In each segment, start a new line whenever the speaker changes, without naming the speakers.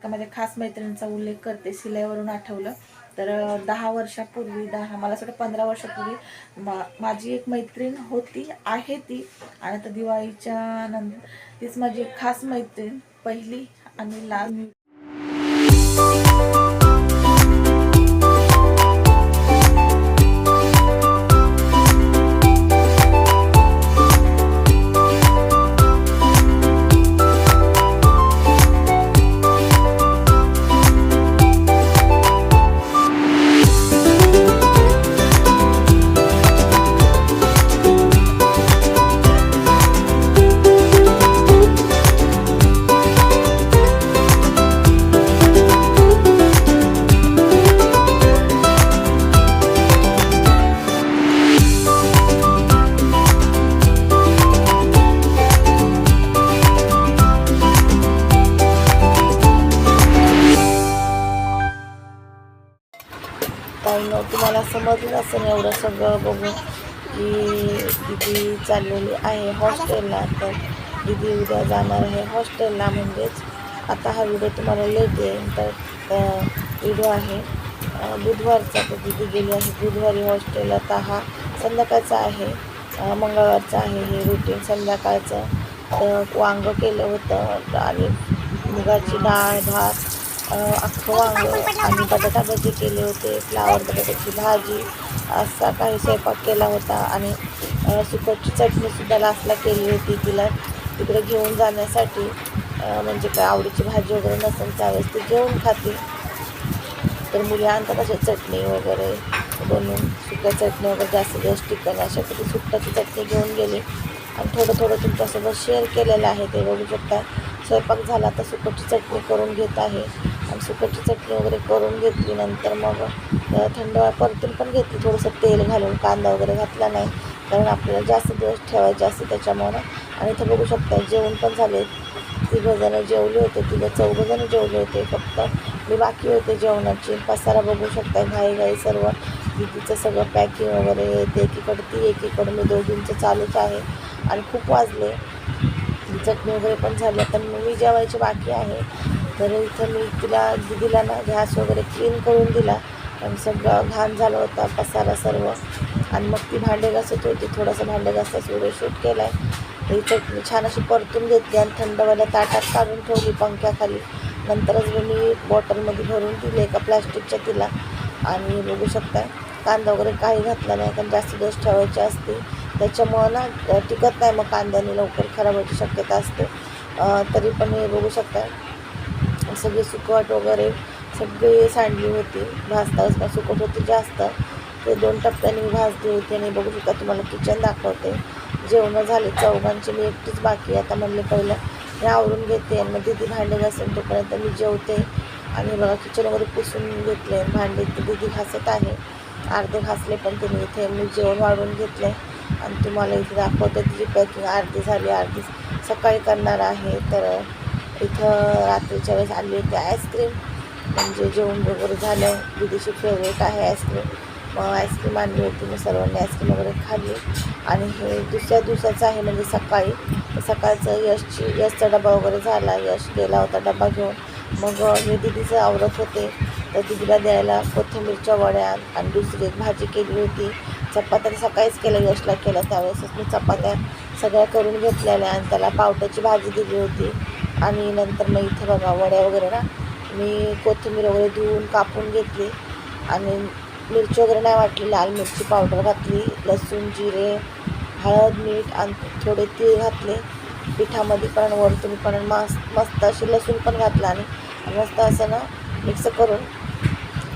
एका माझ्या खास मैत्रिणीचा उल्लेख करते शिलाईवरून आठवलं. तर दहा वर्षापूर्वी दहा मला असं वाटतं पंधरा वर्षापूर्वी मा माझी एक मैत्रीण होती आहे ती. आणि आता दिवाळीच्या नंतर तीच माझी एक खास मैत्रीण पहिली आणि लास्ट. समजलं असेल एवढं सगळं बघून की दिदी चाललेली आहे हॉस्टेलला तर दिदी उद्या जाणार आहे हॉस्टेलला. म्हणजेच आता हा व्हिडिओ तुम्हाला लेट येईल तर व्हिडिओ आहे बुधवारचा. तर दिदी गेली आहे बुधवारी हॉस्टेलला तर हा संध्याकाळचा आहे मंगळवारचा आहे हे रुटीन संध्याकाळचं. तर वांग केलं होतं आणि मुगाची डाळ भात अख्खं वांग आणि बटाटा भजी केले होते फ्लावर बटाट्याची भाजी असा काही स्वयंपाक केला होता आणि सुकटची चटणीसुद्धा लास्टला केली होती तिला. तिकडे घेऊन जाण्यासाठी म्हणजे काय आवडीची भाजी वगैरे नसेल त्यावेळेस ती घेऊन खाते. तर मुली आणतात अशा चटणी वगैरे बनवून सुक्या चटणी वगैरे जास्त दिवस टिकन अशा कधी सुट्टाची चटणी घेऊन गेली. आणि थोडं थोडं तुमच्यासोबत शेअर केलेलं आहे ते बघू शकता. स्वयंपाक झाला तर सुकटची चटणी करून घेत आहे. आणि सुकटची चटणी वगैरे करून घेतली नंतर मग थंड परतून पण घेतली. थोडंसं तेल घालून कांदा वगैरे घातला नाही. कारण आपल्याला जास्त दिवस ठेवायचे असते त्याच्यामुळं. आणि इथं बघू शकता जेवण पण झाले. तिघंजणं जेवले होते तिघं चौघंजणं जेवले होते. फक्त मी बाकी होते जेवणाची. पसारा बघू शकता घाई घाई सर्व. दिदीचं सगळं पॅकिंग वगैरे येते एकीकडे ती एकीकडे मी दोघींचं चालूच आहे. आणि खूप वाजले. चटणी वगैरे पण झाली. आता मी जेवायची बाकी आहे. तर इथं मी तिला दिदीला ना गॅस वगैरे क्लीन करून दिला. आणि सगळं घाण झालं होता पसारा सर्व. आणि मग ती भांडे घासत होती. थोडंसं भांडे घासाच व्हिडिओ शूट केला आहे ही चटणी छान अशी परतून घेतली आणि थंडवाल्या ताटात काढून ठेवली पंख्याखाली नंतरच मी बॉटलमध्ये भरून दिली एका प्लॅस्टिकच्या तिला. आणि बघू शकता कांदा वगैरे काही घातला नाही. कारण जास्त दिवस ठेवायचे असते त्याच्यामुळं ना टिकत नाही मग कांद्याने लवकर खराब होण्याची शक्यता असते. तरी पण हे बघू शकता. सगळी सुकवट वगैरे सगळी सांडली होती. भाजता भाजता सुकट होती जास्त. ते दोन टप्प्याने मी भाजली होती आणि बघू शकता तुम्हाला किचन दाखवते. जेवणं झाले चौघांची मी एकटीच बाकी आता म्हणले पहिलं मी आवरून घेते आणि मग दिदी भांडे घासेल तोपर्यंत मी जेवते. आणि बघा किचन वगैरे पुसून घेतले. भांडे ते दिदी घासत आहे. अर्धे घासले पण तिने इथे. मी जेवण वाढून घेतले आणि तुम्हाला इथे दाखवते तिची पॅकिंग अर्धी झाली अर्धी सकाळी करणार आहे. तर इथं रात्रीच्या वेळेस आली होती आईस्क्रीम. म्हणजे जेवण वगैरे झालं. दिदीची फेवरेट आहे आईस्क्रीम. मग आईस्क्रीम आणली होती. मी सर्वांनी आईस्क्रीम वगैरे खाल्ली. आणि हे दुसऱ्या दिवसाचं आहे म्हणजे सकाळी. सकाळचं यशची यशचा डबा वगैरे झाला. यश गेला होता डबा घेऊन. मग हे दिदीचं आवडत होते. तर दिदीला द्यायला कोथिंबीरच्या वड्या आणि दुसरी एक भाजी केली होती. चपात्या तर सकाळीच केलं यशला केलं त्यावेळेसच मी चपात्या सगळ्या करून घेतलेल्या आणि त्याला पावट्याची भाजी दिली होती. आणि नंतर मग इथं बघा वड्या वगैरे ना मी कोथिंबीर वगैरे धुवून कापून घेतली. आणि मिरची वगैरे नाही वाटली लाल मिरची पावडर घातली लसूण जिरे हळद मीठ आणि थोडे तीळ घातले. पिठामध्ये पण वरतून पण मस्त मस्त अशी लसूण पण घातला आणि मस्त असं ना मिक्स करून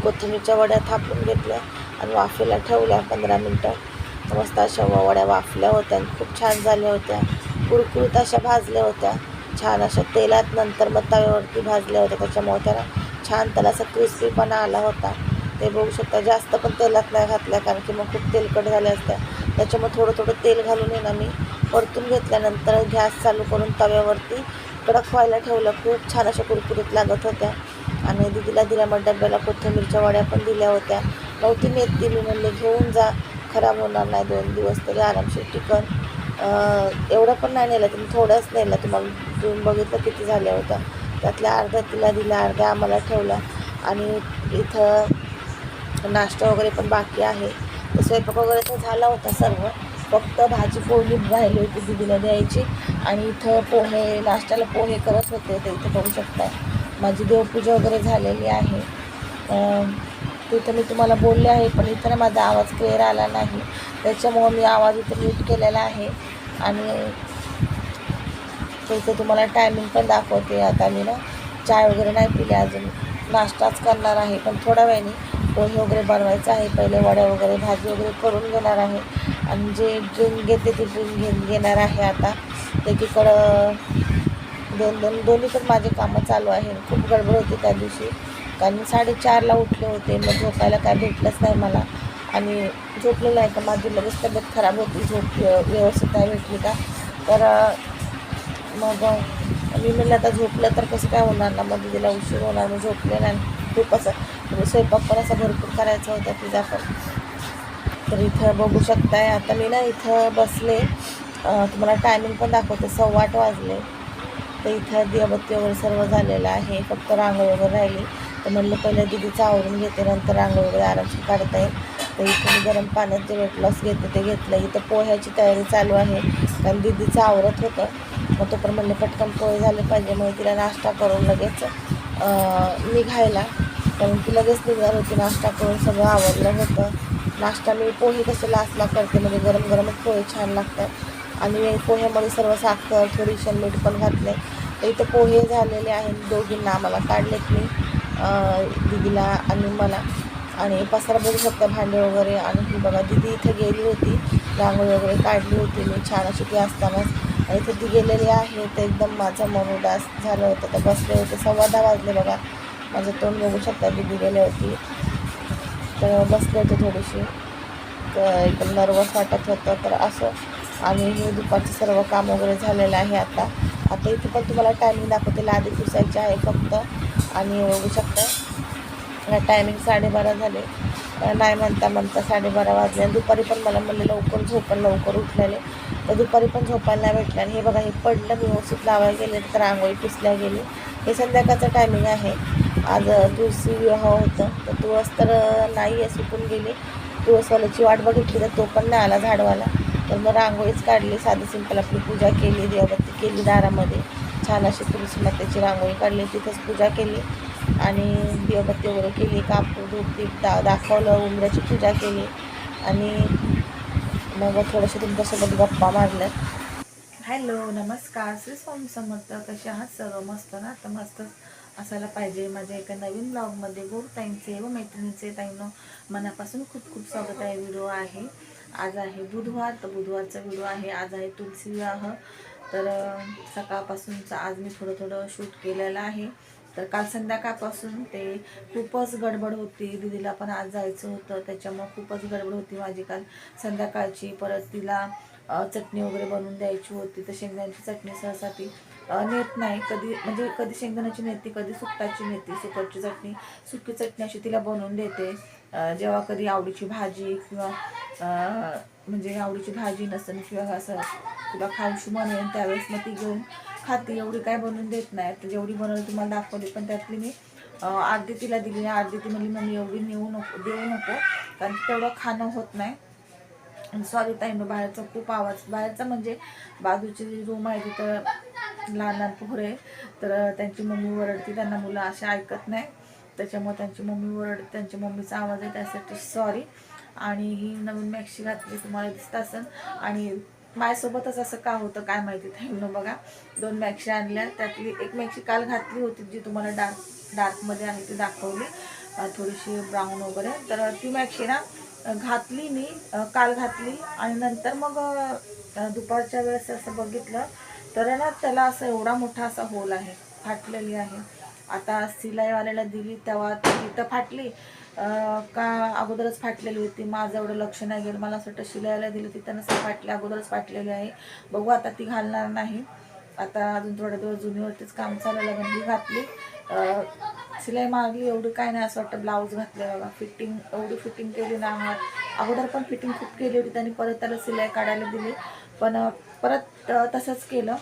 कोथिंबीरच्या वड्या थापून घेतल्या. आणि वाफेला ठेवल्या पंधरा मिनटं. मस्त अशा ववड्या वड्या वाफल्या होत्या आणि खूप छान झाल्या होत्या. कुरकुरीत अशा भाजल्या होत्या. छान अशा तेलात नंतर मग तव्यावरती भाजल्या होत्या. त्याच्यामुळे त्याला छान त्याला असा क्रिस्पीपणा आला होता. ते बघू शकता जास्त पण तेलात नाही घातल्या कारण की मग खूप तेलकट झाल्या असत्या. त्याच्यामुळे थोडं थोडं तेल घालून येणं मी परतून घेतल्यानंतर गॅस चालू करून तव्यावरती कडक व्हायला ठेवलं. खूप छान अशा कुरकुरीत लागत होत्या. आणि दिदीला दिल्यामुळे डब्याला कोथिंबीरच्या वड्या पण दिल्या होत्या. नव्हती नेत म्हणले घेऊन जा खराब होणार नाही दोन दिवस तरी आरामशीर टिकन एवढं पण नाही नेलं तुम्ही थोड्याच नेलं. तुम्हाला तुम्ही बघितलं किती झाल्या होत्या त्यातल्या अर्ध्या तिला दिला अर्ध्या आम्हाला ठेवला. आणि इथं नाश्ता वगैरे पण बाकी आहे. तर स्वयंपाक वगैरे तर झाला होता सर्व. फक्त भाजी पोळी राहिली होती दिदीला द्यायची. आणि इथं पोहे नाश्त्याला पोहे करत होते. ते इथं बघू शकता माझी देवपूजा वगैरे झालेली आहे. तिथं मी तुम्हाला बोलले आहे पण इथं ना माझा आवाज क्लिअर आला नाही. त्याच्यामुळं मी आवाज इथं म्यूट केलेला आहे. आणि तिथं इथं तुम्हाला टायमिंग पण दाखवते. आता मी ना चाय वगैरे नाही पिले अजून. नाश्ताच करणार आहे पण थोड्या वेळाने पोहे वगैरे बनवायचं आहे. पहिले वड्या वगैरे भाजी वगैरे करून घेणार आहे. आणि जे ड्रिंक घेते ती ड्रिंक घेऊन घेणार आहे आता. एकीकडं दोन दोन दोन्ही पण माझे कामं चालू आहे खूप गडबड होती त्या दिवशी. कारण साडेचारला उठले होते. मग झोपायला काय भेटलंच नाही मला. आणि झोपलेलं आहे का? माझी लगेच तब्येत खराब होती. झोप व्यवस्थित नाही भेटली का? तर मग मी म्हणलं आता झोपलं तर कसं काय होणार ना? मग तिला उशीर होणार. मग झोपले नाही. खूप असं म्हणजे स्वयंपाक पण असा भरपूर करायचा होता तिचा पण. तर इथं बघू शकताय. आता मी ना इथं बसले. तुम्हाला टायमिंग पण दाखवते. सव्वा आठ वाजले. तर इथं दियाबत्ती वगैरे सर्व झालेलं आहे. फक्त रांगोळी वगैरे राहिली. तर म्हणलं पहिलं दिदीचं आवरून घेते नंतर रांगोळी वगैरे आरामशीर काढता येईल. तर इथे मी गरम पाण्यात जे वेट लॉस घेते ते घेतलं. इथं पोह्याची तयारी चालू आहे कारण दिदीचं आवरत होतं. मग तो पण म्हणले पटकन पोहे झाले पाहिजे. मग तिला नाश्ता करून लगेच निघायला. कारण ती लगेच निघणार होती नाश्ता करून सगळं आवरलं होतं. नाश्ता मी पोहे कसे लास्टला करते म्हणजे गरम गरमच पोहे छान लागतात. आणि पोह्यामध्ये सर्व साखर थोडीशी मीठ पण घातले तर इथं पोहे झालेले आहेत दोघींना आम्हाला काढलेत मी. दीदीला आणि मला. आणि पसारा बघू शकता भांडे वगैरे. आणि ही बघा दिदी इथं गेली होती. रांगोळी वगैरे काढली होती. मी छान अशी ती असतानाच. आणि इथं ती गेलेली आहे. तर एकदम माझं मन उदास झालं होतं. तर बसले होते. सव्वा दहा वाजले बघा. माझं तोंड बघू शकता दिदी गेली होती. तर बसले होते थोडीशी तर एकदम नर्वस वाटत होतं. तर असं आणि हे दुपारचं सर्व काम वगैरे झालेलं आहे आता. आता इथे पण तुम्हाला टायमिंग दाखवते. लादी पुसायची आहे फक्त. आणि बघू शकता. टायमिंग साडेबारा झाले. नाही म्हणता म्हणता साडेबारा वाजले आणि दुपारी पण मला म्हणले लवकर झोपण लवकर उठलेले. तर दुपारी पण झोपायला नाही भेटलं. आणि हे बघा हे पडलं मी व्यवस्थित लावायला गेले तर रांगोळी पुसल्या गेली. हे संध्याकाळचं टायमिंग आहे. आज तुळशी विवाह होतं. तर तुळस तर नाही आहे सुकून गेली. तुळसवाल्याची वाट बघितली तर तो पण नाही आला झाडवाला. तर मग रांगोळीच काढली साधी सिंपल आपली पूजा केली देवबत्ती केली दारामध्ये. छान अशी तुळशी मातेची रांगोळी काढली तिथंच पूजा केली आणि दिवबत्ती वगैरे केली कापूर धूप दीप दा दाखवलं उमऱ्याची पूजा केली आणि मग थोडंसं तुमच्यासोबत गप्पा मारल्या. हॅलो नमस्कार. श्री स्वामी समर्थ कसे आहात? सर्व मस्त ना? तर मस्त असायला पाहिजे. माझ्या एका नवीन ब्लॉगमध्ये गोड ताईंचे व मैत्रिणींचे ताईंनो मनापासून खूप खूप स्वागत आहे. व्हिडिओ आहे. आज आहे बुधवार तर बुधवारचा व्हिडिओ आहे. आज आहे तुलसी विवाह. तर सकाळपासूनचं आज मी थोडं थोडं शूट केलेलं आहे. तर काल संध्याकाळपासून ते खूपच गडबड होती. दिदीला पण आज जायचं होतं. त्याच्यामुळं खूपच गडबड होती माझी काल. संध्याकाळची परत तिला चटणी वगैरे बनवून द्यायची होती. तर शेंगदाण्याची चटणी सहसा ती नेत नाही. कधी म्हणजे कधी शेंगदाण्याची नेते कधी सुकटाची नेते. सुकटची चटणी सुकी चटणी अशी तिला बनवून देते. जेव्हा कधी आवडीची भाजी किंवा म्हणजे आवडीची भाजी नसेल किंवा असं तुला खाऊशी म्हणेन त्यावेळेस मग ती घेऊन खाते. एवढी काय बनवून देत नाही. तर जेवढी बनवली तुम्हाला दाखवली पण त्यातली मी अ, अर्धी तिला दिली. अर्धी ती म्हणली मम्मी एवढी नेऊ नको देऊ नको कारण तेवढं खाणं होत नाही. सॉरी ताईनं बाहेरचा खूप आवाज बाहेरचा म्हणजे बाजूची जी रूम आहे तिथं लहान लहान पोरं आहे तर त्यांची मम्मी ओरडते त्यांना मुलं असे ऐकत नाही. त्याच्यामुळे त्यांची मम्मी ओरडते त्यांच्या मम्मीचा आवाज आहे त्यासाठी सॉरी आणि ही नवीन मॅक्सी घातली तुम्हाला दिसत असेल. आणि माझ्यासोबतच असं का होतं काय माहिती ताईनं बघा. दोन मॅक्सी आणल्या. त्यातली एक मॅक्सी काल घातली होती जी तुम्हाला डार्क डार्कमध्ये आहे ती दाखवली. थोडीशी ब्राऊन वगैरे. तर ती मॅक्सी ना घातली मी काल घातली. आणि नंतर मग दुपारच्या वेळेस असं बघितलं तर ना त्याला असं एवढा मोठा असा होल आहे फाटलेली आहे. आता सिलाईवाल्याला दिली तेव्हा ती तिथं फाटली. का अगोदरच फाटलेली होती? माझं एवढं लक्ष नाही गेलं. मला असं वाटतं शिलायला दिली होती. त्यांना फाटली अगोदरच फाटलेली आहे. बघू आता ती घालणार नाही. आता अजून थोड्या दिवस जुनीवरतीच काम चालू लागून ही घातली. शिलाई मागली. एवढी काय नाही असं वाटतं ब्लाऊज घातले बघा फिटिंग एवढी फिटिंग केली ना हात अगोदर पण फिटिंग खूप केली होती. त्यांनी परत त्याला शिलाई काढायला दिली. पण परत तसंच केलं.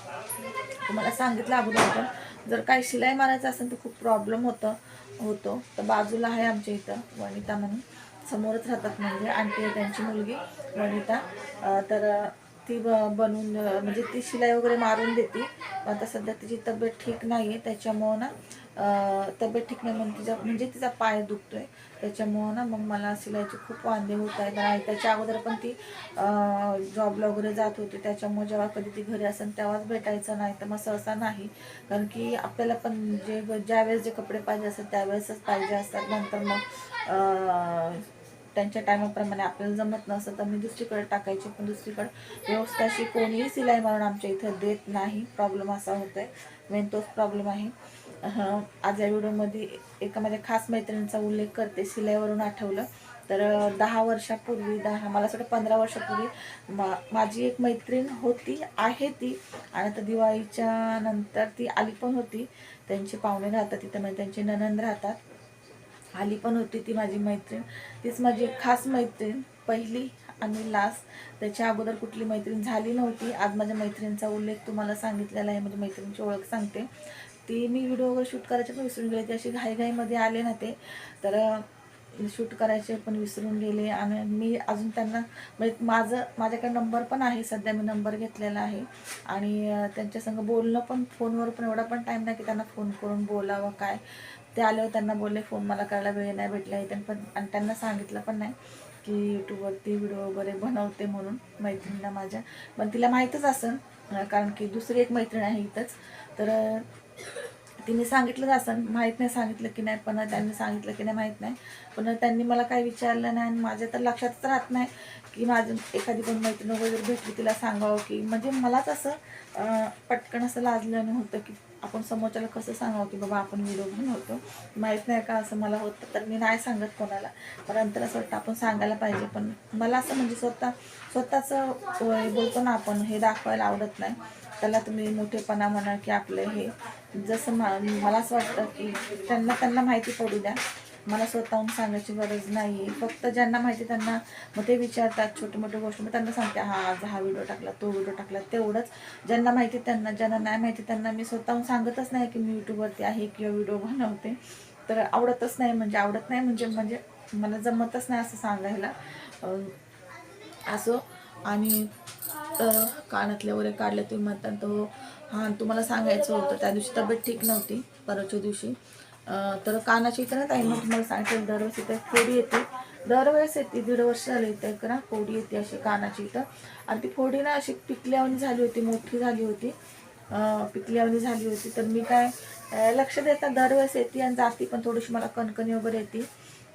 तुम्हाला सांगितलं अगोदर पण.
जर काय शिलाई मारायचं असेल तर खूप प्रॉब्लेम होतं. होतो. तर बाजूला आहे आमच्या इथं वनिता म्हणून. समोरच राहतात म्हणजे आणखी त्यांची मुलगी वनिता. तर ती ब बनवून म्हणजे ती शिलाई वगैरे मारून देते. आता सध्या तिची तब्येत ठीक नाही आहे त्याच्यामुळं ना तब्येत ठीक नाही म्हणून तिचा म्हणजे तिचा पाय दुखतोय. त्याच्यामुळं ना मग मला सिलाईचे खूप वांदे होत आहेत. आणि त्याच्या अगोदर पण ती जॉबला वगैरे जात होती. त्याच्यामुळे जेव्हा कधी ती घरी असेल तेव्हाच भेटायचं नाही. तर मग सहसा नाही. कारण की आपल्याला पण जे ज्यावेळेस जे कपडे पाहिजे असतात त्यावेळेसच पाहिजे असतात. नंतर मग त्यांच्या टायमाप्रमाणे आपल्याला जमत नसतं. तर मी दुसरीकडे टाकायची. पण दुसरीकडे व्यवस्था अशी कोणीही सिलाई मारून आमच्या इथं देत नाही. प्रॉब्लेम असा होतो आहे मेन तोच प्रॉब्लेम आहे. आज या व्हिडिओमध्ये एका माझ्या खास मैत्रिणीचा उल्लेख करते शिलाईवरून आठवलं. तर दहा वर्षापूर्वी दहा मला असं वाटतं पंधरा वर्षापूर्वी मा माझी एक मैत्रीण होती आहे ती. आणि आता दिवाळीच्या नंतर ती आली पण होती. त्यांचे पाहुणे राहतात तिथं म्हणजे त्यांचे ननंद राहतात. आली पण होती ती माझी मैत्रीण. तीच माझी एक खास मैत्रीण पहिली आणि लास्ट त्याच्या अगोदर कुठली मैत्रीण झाली नव्हती. आज माझ्या मैत्रिणीचा उल्लेख तुम्हाला सांगितलेला आहे म्हणजे मैत्रिणीची ओळख सांगते. ती मी व्हिडिओ वगैरे शूट करायचे पण विसरून गेले. ती अशी घाईघाईमध्ये आले ना ते. तर शूट करायचे पण विसरून गेले. आणि मी अजून त्यांना म्हणजे माझं माझ्याकडे नंबर पण आहे. सध्या मी नंबर घेतलेला आहे. आणि त्यांच्यासंग बोलणं पण फोनवर पण एवढा पण टाईम नाही की त्यांना फोन करून बोलावं काय. ते आल्यावर त्यांना बोलले फोन मला करायला वेळ नाही भेटला. आहे पण आणि त्यांना सांगितलं पण नाही की यूट्यूबवरती व्हिडिओ वगैरे बनवते म्हणून मैत्रिणीला माझ्या. पण तिला माहीतच असं कारण की दुसरी एक मैत्रीण आहे इथंच. तर तिने सांगितलंच असं माहीत नाही सांगितलं की नाही पण त्यांनी सांगितलं की नाही माहीत नाही. पण त्यांनी मला काही विचारलं नाही आणि माझ्या तर लक्षातच राहत नाही की माझं एखादी कोण मैत्रीण वगैरे भेटली तिला सांगावं की म्हणजे मलाच असं पटकन असं लाजलं होतं की आपण समोरच्याला कसं सांगावं की बाबा आपण विरोध होतो. माहीत नाही का असं मला होतं तर मी नाही सांगत कोणाला. पण नंतर असं वाटतं आपण सांगायला पाहिजे पण मला असं म्हणजे स्वतः स्वतःचं वय बोलतो ना आपण हे दाखवायला आवडत नाही. त्याला तुम्ही मोठेपणा म्हणा की आपलं हे जसं मा मला असं वाटतं की त्यांना त्यांना माहिती पडू द्या. मला स्वतःहून सांगायची गरज नाही फक्त ज्यांना माहिती त्यांना मग ते विचारतात छोटे मोठे गोष्ट. मग त्यांना सांगते हा आज हा व्हिडिओ टाकला तो व्हिडिओ टाकला. तेवढंच. ज्यांना माहिती त्यांना ज्यांना नाही माहिती त्यांना मी स्वतःहून सांगतच नाही की मी यूट्यूबवरती आहे किंवा व्हिडिओ बनवते. तर आवडतच नाही म्हणजे आवडत नाही म्हणजे म्हणजे मला जमतच नाही असं सांगायला. असं असो आणि कानातल्या कानातले वगैरे काढले तुम्ही म्हणता तो हां तुम्हाला सांगायचं होतं त्या दिवशी तब्येत ठीक नव्हती परवाच्या दिवशी. तर कानाची इथं ना ताई मग तुम्हाला सांगितलं दरवेळेस इथे फोडी येते. दरवेळेस येते दीड वर्ष झाली इथं एक ना फोडी येते अशी कानाची इथं. आणि ती फोडी ना अशी पिकल्यावानी झाली होती मोठी झाली होती. अं, पिकल्यावानी झाली होती. तर मी काय लक्ष देता दरवेळेस येते आणि जाते पण थोडीशी मला कणकणी वगैरे येते.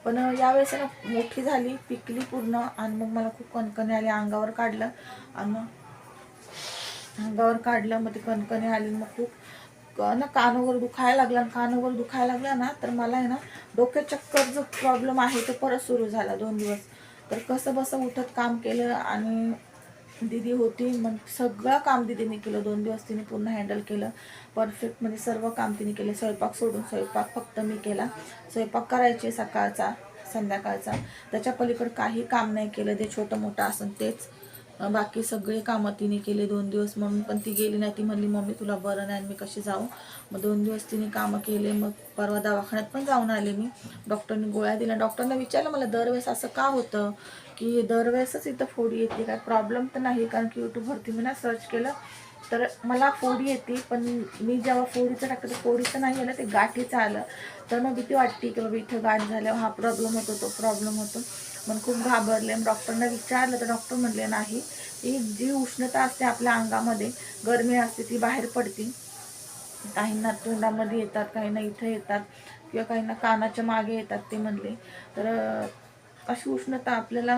पण यावेळेस ना मोठी झाली पिकली पूर्ण आणि मग मला खूप कणकणी आली अंगावर काढलं आणि मग अंगावर काढलं मग ते कणकणी आली मग खूप ना कान वगैरे दुखायला लागला आणि कान वगैरे दुखायला लागला ना तर मला आहे ना डोक्यात चक्कर जो प्रॉब्लेम आहे तो परत सुरू झाला दोन दिवस. तर कसं बसं उठत काम केलं आणि दिदी होती मग सगळं काम दिदीने केलं. दोन दिवस तिने पूर्ण हँडल केलं. परफेक्ट म्हणजे सर्व काम तिने केले. स्वयंपाक सोडून स्वयंपाक फक्त मी केला. स्वयंपाक करायचे सकाळचा संध्याकाळचा. त्याच्या पलीकडे काही काम नाही केलं. जे छोटं मोठं असं तेच. बाकी सगळे कामं तिने केले दोन दिवस. मग पण ती गेली नाही. ती म्हणली मम्मी तुला बरं नाही आणि मी कशी जाऊ? मग दोन दिवस तिने कामं केले. मग परवा दवाखान्यात पण जाऊन आले मी. डॉक्टरने गोळ्या दिल्या. डॉक्टरने विचारलं मला दरवेळेस असं का होतं? की दरवेळेसच इथं फोडी येते. काय प्रॉब्लेम तर नाही कारण की यूट्यूबवरती मी ना सर्च केलं तर मला फोडी येते पण मी जेव्हा फोडीचं टाकतं तर फोडीचं नाही आलं ते गाठीचं आलं. तर मग भीती वाटते की बाबा इथं गाठ झाल्यावर हा प्रॉब्लेम होतो तो प्रॉब्लेम होतो. मग खूप घाबरले. डॉक्टरना विचारलं तर डॉक्टर म्हणले नाही ही जी उष्णता असते आपल्या अंगामध्ये गरमी असते ती बाहेर पडते. काहींना तोंडामध्ये येतात काहींना इथं येतात किंवा काहींना कानाच्या मागे येतात ते म्हणले. तर अशी उष्णता आपल्याला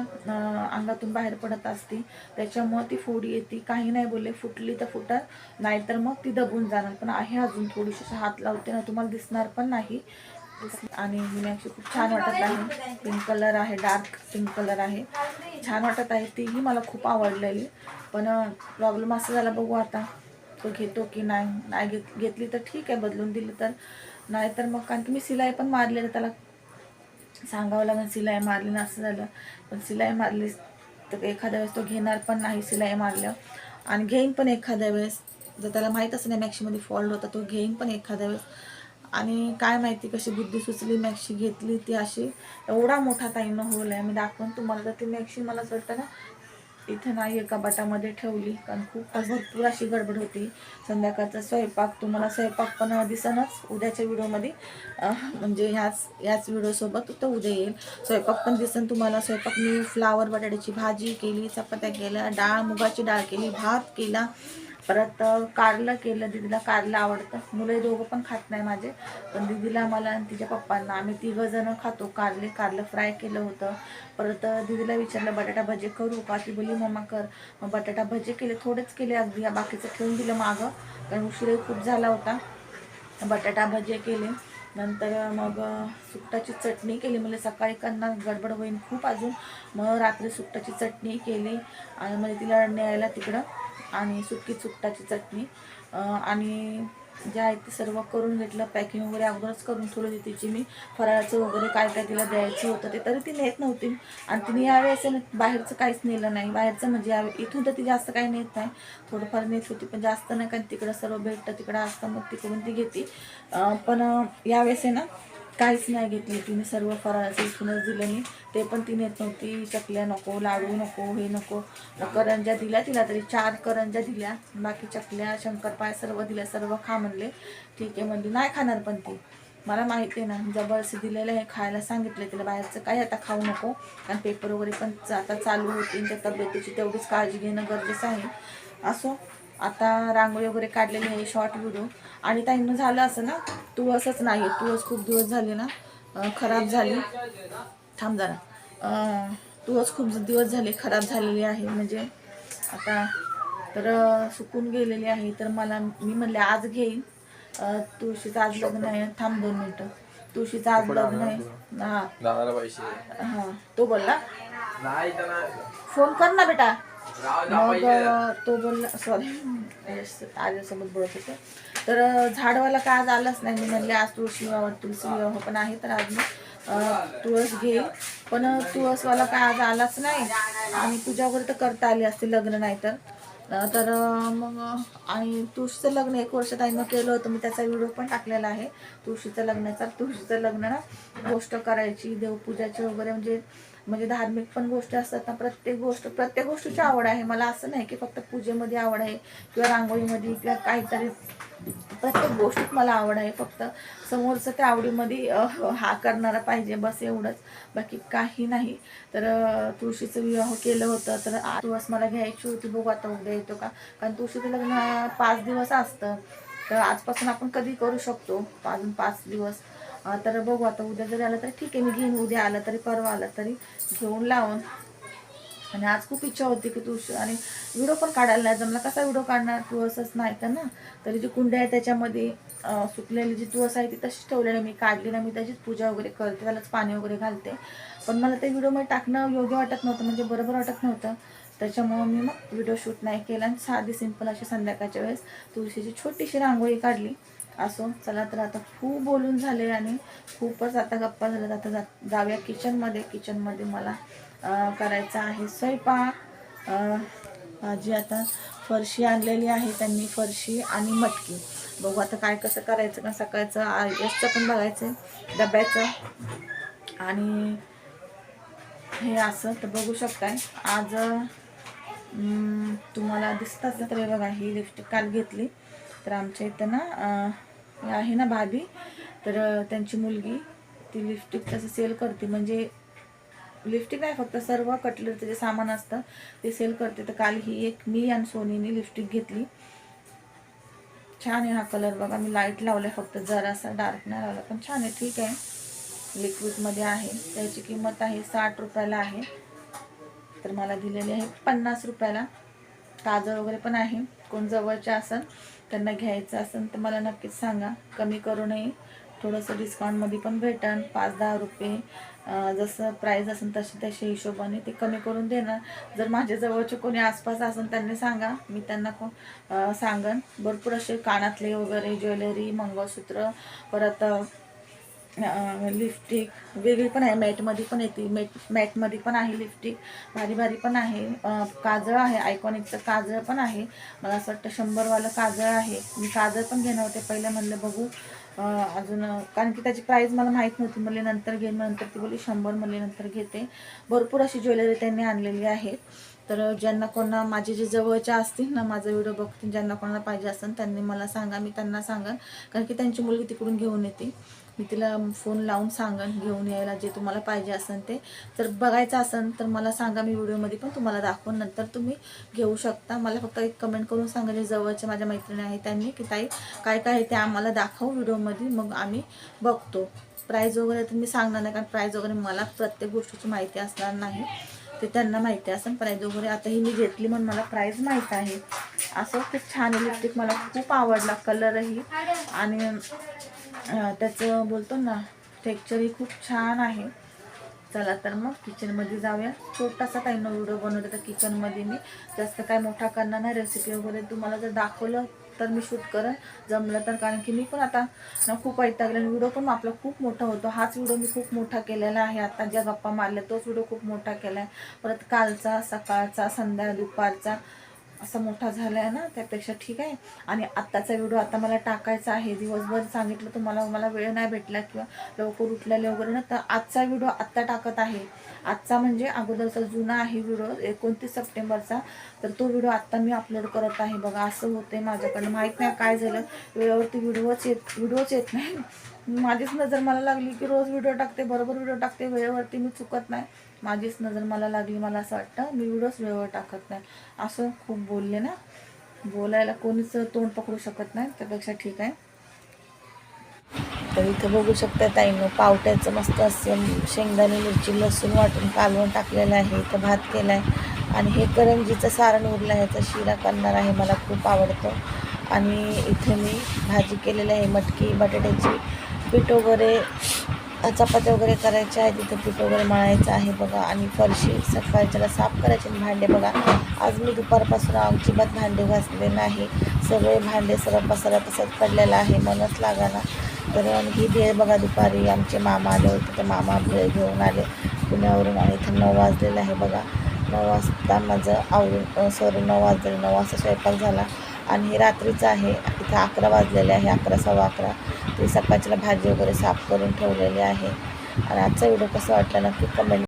अंगातून बाहेर पडत असते. त्याच्यामुळं ती फोडी येते. काही नाही बोलले फुटली तर फुटत नाहीतर मग ती दबून जाणार. पण आहे अजून थोडीशी हात लावते ना तुम्हाला दिसणार पण नाही. आणि मीनाक्षी खूप छान वाटत आहे. पिंक कलर आहे डार्क पिंक कलर आहे. छान वाटत आहे तीही मला खूप आवडलेली. पण प्रॉब्लेम असं झाला बघू आता. तो घेतो की नाही नाही घेत घेतली तर ठीक आहे बदलून दिली तर. नाही तर मग कारण की मी सिलाई पण मारलेली त्याला सांगावं लागेल सिलाई मारली ना असं झालं. पण सिलाई मारली तर एखाद्या वेळेस तो घेणार पण नाही सिलाई मारलं आणि घेईन पण एखाद्या वेळेस. जर त्याला माहीत असं नाही मॅक्सीमध्ये फॉल्ट होता तो घेईन पण एखाद्या वेळेस. आणि काय माहिती कशी बुद्धी सुचली मॅक्सी घेतली ती अशी. एवढा मोठा ताईनं होल आहे मी दाखवून तुम्हाला तर ती मॅक्सी मला असं वाटतं ना इथे नाही एका बाटामध्ये ठेवली. कारण खूप भरपूर अशी गडबड होती. संध्याकाळचा स्वयंपाक तुम्हाला स्वयंपाक पण दिसनच. उद्याच्या व्हिडिओमध्ये म्हणजे ह्याच ह्याच व्हिडिओसोबत तर उद्या येईल. स्वयंपाक पण दिसन तुम्हाला. स्वयंपाक मी फ्लावर बटाट्याची भाजी केली चपात्या केल्या डाळ मुगाची डाळ केली भात केला. परत कारलं केलं दीदीला कारलं आवडतं. मुलं दोघं पण खात नाही माझे. पण दीदीला मला आणि तिच्या पप्पांना आम्ही तिघं जण खातो. कारले कारलं फ्राय केलं होतं. परत दीदीला विचारलं बटाटा भजे करू का? ती बोली मम्मा कर. मग बटाटा भजे केले थोडेच केले अगदी. या बाकीचं ठेवून दिलं मागं. कारण उशीरही खूप झाला होता. बटाटा भजे केले. नंतर मग अं, सुकटाची चटणी केली. म्हणजे सकाळी करणार गडबड होईल खूप अजून. मग रात्री सुकटाची चटणी केली. आणि म्हणजे तिला न्यायला तिकडं आणि सुकी सुकटाची चटणी. आणि जे आहे ते सर्व करून घेतलं. पॅकिंग वगैरे अगोदरच करून थोडं होती तिची मी. फराळाचं वगैरे काय काय तिला द्यायचं होतं ते तरी ती नेत नव्हती. आणि तिने यावेळेस ना बाहेरचं काहीच नेलं नाही. बाहेरचं म्हणजे यावे इथून तर ती जास्त काही नेत नाही. थोडंफार नेत होती पण जास्त नाही. कारण तिकडं सर्व भेटतं तिकडं असतं मग तिकडून ती घेते. पण यावेळेस आहे ना काहीच नाही घेतली. तिने सर्व फराळाचं इथूनच दिलं मी ते पण ती नेत नव्हती. चकल्या नको लाडू नको हे नको. करंजा करंज्या दिल्या तिला तरी. चार करंज्या दिल्या. बाकी चकल्या शंकरपाय सर्व दिल्या. सर्व खा म्हणले. ठीक आहे म्हणली. नाही खाणार पण ती. मला माहिती आहे ना जबरदस्ती दिलेलं हे खायला सांगितलं तिला बाहेरचं. काही आता खाऊ नको. कारण पेपर वगैरे पण आता चालू होतील. त्या तब्येतीची तेवढीच काळजी घेणं गरजेचं आहे. असो. आता रांगोळी वगैरे काढलेली आहे शॉर्ट व्हिडिओ आणि ताईंनं झालं असं ना तुळसच नाही तुळस खूप दिवस झाले ना खराब झाली. थांब जरा. तुळस खूप दिवस झाले खराब झालेली आहे म्हणजे आता तर सुकून गेलेली आहे तर मला मी म्हणले आज घेईन. तुळशीचं आज लग्न आहे थांब दोन मिनटं. तुळशीचं आज लग्न आहे. हां. हां. तो बोलला? फोन कर ना बेटा. मग तो बोलला सॉरी आर्यसोबत बोलत होते. तर झाडवाला काय आज आलाच नाही? मी म्हणले आज तुळशी विवाह तुळशी विवाह पण आहे तर आज मी तुळस घेईल पण तुळसवाला काय आज आलाच नाही? आणि पूजा वगैरे तर करता आली असते लग्न नाही तर तर मग आणि तुळशीचं लग्न एक वर्ष ताईनं केलं होतं मी त्याचा व्हिडिओ पण टाकलेला आहे. तुळशीचं लग्नाचा तुळशीचं लग्न ना गोष्ट करायची देवपूजाची वगैरे म्हणजे म्हणजे धार्मिक पण गोष्टी असतात ना प्रत्येक गोष्ट प्रत्येक गोष्टीची आवड आहे. मला असं नाही की फक्त पूजेमध्ये आवड आहे किंवा रांगोळीमध्ये किंवा काहीतरी. प्रत्येक गोष्टीत मला आवड आहे. फक्त समोरचं त्या आवडीमध्ये हा करणारा पाहिजे बस एवढंच. बाकी काही नाही. तर तुळशीचं विवाह केलं होतं तर आज दिवस मला घ्यायची होती. बघू आता उद्या येतो का? कारण तुळशीचं लग्न पाच दिवस असतं. तर आजपासून आपण कधी करू शकतो? अजून पाच दिवस. तर बघू आता उद्या जरी आलं तर ठीक आहे मी घेईन. उद्या आलं तरी परवा आलं तरी घेऊन लावून. आणि आज खूप इच्छा होती की तुळशी आणि व्हिडिओ पण काढायला नाही जमला. कसा व्हिडिओ काढणार तुळसच नाही तर ना? तरी जी कुंड्या आहे त्याच्यामध्ये सुकलेली जी तुळस आहे ती तशीच ठेवलेली मी काढली ना मी त्याचीच पूजा वगैरे करते. त्यालाच पाणी वगैरे घालते. पण मला ते व्हिडिओमध्ये टाकणं योग्य वाटत नव्हतं. म्हणजे बरोबर वाटत नव्हतं. त्याच्यामुळं मी मग व्हिडिओ शूट नाही केला. आणि साधी सिंपल अशी संध्याकाळच्या वेळेस तुळशीची छोटीशी रांगोळी काढली. असो चला तर आता खूप बोलून झाले आणि खूपच आता गप्पा झाल्यात. आता जा जाऊया किचनमध्ये किचनमध्ये मला करायचा आहे स्वयंपाक. माझी आता फरशी आणलेली आहे त्यांनी फरशी आणि मटकी. बघू आता काय कसं करायचं का सकाळचं आयसचं पण बघायचं डब्याचं. आणि हे असं तर बघू शकताय. आज तुम्हाला दिसत असलं तर बघा ही लिपस्टिक काल घेतली. तर आमच्या इथं ना आहे ना भाभी. तर त्यांची मुलगी ती लिपस्टिक तसं सेल करते. म्हणजे लिपस्टिक नाही फक्त सर्व कटलरचं जे सामान असतं ते सेल करते. तर काल ही एक मी आणि सोनीने लिपस्टिक घेतली. छान आहे हा कलर बघा. मी लाइट लावलाय फक्त जरासा डार्क नाही लावला पण छान आहे. ठीक आहे. लिक्विडमध्ये आहे. त्याची किंमत आहे साठ रुपयाला आहे. तर मला दिलेली आहे पन्नास रुपयाला. काजळ वगैरे पण आहे. कोण जवळचे असेल त्यांना घ्यायचं असेल तर मला नक्कीच सांगा. कमी करू नये. थोडंसं डिस्काउंटमध्ये पण भेटन. पाच दहा रुपये जसं प्राईज असेल तसे तशा हिशोबाने ते कमी करून देणार. जर माझ्या जवळचे कोणी आसपास असेल त्यांनी सांगा. मी त्यांना को सांगन. भरपूर असे कानातले वगैरे ज्वेलरी मंगळसूत्र परत लिपस्टिक वेगळी पण आहे मॅटमध्ये पण येते. मॅट मॅटमध्ये पण आहे लिपस्टिक भारी भारी पण आहे. काजळ आहे आयकॉनिकचं काजळ पण आहे. मला असं वाटतं शंभरवालं काजळ आहे. मी काजळ पण घेणार होते. पहिलं म्हणलं बघू. अजून कारण की त्याची प्राईज मला माहीत नव्हती. म्हणले नंतर घेईन नंतर ती बोली शंभर. म्हणले नंतर घेते. भरपूर अशी ज्वेलरी त्यांनी आणलेली आहे तर ज्यांना कोणा माझे जे जवळच्या असतील ना माझा व्हिडिओ बघतील ज्यांना कोणाला पाहिजे असेल त्यांनी मला सांगा. मी त्यांना सांगा कारण की त्यांची मुलगी तिकडून घेऊन येते. मी तिला फोन लावून सांगन घेऊन यायला जे तुम्हाला पाहिजे असेल ते. जर बघायचं असेल तर मला सांगा मी व्हिडिओमध्ये पण तुम्हाला दाखवून नंतर तुम्ही घेऊ शकता. मला फक्त एक कमेंट करून सांगा जे जवळच्या माझ्या मैत्रिणी आहेत त्यांनी की ताई काय काय आहे ते आम्हाला दाखव व्हिडिओमध्ये मग आम्ही बघतो. प्राईज वगैरे तर मी सांगणार नाही कारण प्राईज वगैरे मला प्रत्येक गोष्टीची माहिती असणार नाही. ते त्यांना माहिती असेल प्राईज वगैरे आता ही मी घेतली म्हणून मला प्राईज माहीत आहे. असं खूप छान लिपस्टिक मला खूप आवडला कलरही आणि त्याचं बोलतो ना टेक्चरही खूप छान आहे. चला तर मग किचनमध्ये जाऊया. छोटासा काही न व्हिडिओ बनवते तर किचनमध्ये मी. जास्त काय मोठा करणार नाही रेसिपी वगैरे तुम्हाला जर दाखवलं तर मी शूट करेन. जमलं तर कारण की मी पण आता ना खूप ऐकतागले व्हिडिओ पण आपला खूप मोठा होतो. हाच व्हिडिओ मी खूप मोठा केलेला आहे. आता ज्या गप्पा मारल्या तोच व्हिडिओ खूप मोठा केला आहे परत कालचा सकाळचा संध्या दुपारचा. असा मोठा झाला आहे ना त्यापेक्षा ठीक आहे. आणि आत्ताचा व्हिडिओ आता मला टाकायचा आहे. दिवसभर सांगितलं तुम्हाला मला वेळ नाही भेटला किंवा लवकर उठलेले वगैरे ना तर आजचा व्हिडिओ आत्ता टाकत आहे. आजचा म्हणजे अगोदरचा जुना आहे व्हिडिओ एकोणतीस सप्टेंबरचा. तर तो व्हिडिओ आत्ता मी अपलोड करत आहे. बघा असं होतंय माझ्याकडनं. माहीत नाही काय झालं. वेळेवरती व्हिडिओच येत व्हिडिओच येत नाही. माझीच नजर मला लागली की रोज व्हिडिओ टाकते बरोबर व्हिडिओ टाकते. वेळेवरती मी चुकत नाही. माझीच नजर मला लागली मला असं वाटतं मी व्हिडिओच वेळेवर टाकत नाही. असं खूप बोलले ना. बोलायला कोणीच तोंड पकडू शकत नाही त्यापेक्षा ठीक आहे. तर इथं बघू शकता ताईनं पावट्याचं मस्त असं शेंगदाणे मिरची लसूण वाटून कालवून टाकलेलं आहे इथं भात केला आहे आणि हे करंजीचं सारण उरलं आहे तर शिरा करणार आहे मला खूप आवडतं. आणि इथे मी भाजी केलेली आहे मटकी बटाट्याची पीठ वगैरे चपात्या वगैरे करायच्या आहे तिथं पीठ वगैरे मळायचं आहे बघा. आणि फरशी सकाळच्याला साफ करायचे आणि भांडे बघा. आज मी दुपारपासून अजिबात भांडे घासले नाही. सगळे भांडे सरळ पसरा तसंच पडलेलं आहे मनच लागाना. तर आणखी ही भेळ बघा दुपारी आमचे मामा आले होते तर मामा घेऊन आले पुण्यावरून आणि इथं नऊ वाजलेलं आहे बघा. नऊ वाजता माझं आवरून सॉरी नऊ वाजले नऊ वाजता स्वयंपाक झाला. आणि हे रात्रीचं आहे. इथं अकरा वाजलेले आहे अकरा सव्वा अकरा. ते सकाळच्याला भाजी वगैरे साफ करून ठेवलेली आहे. आणि आजचा व्हिडिओ कसा वाटला नक्की कमेंट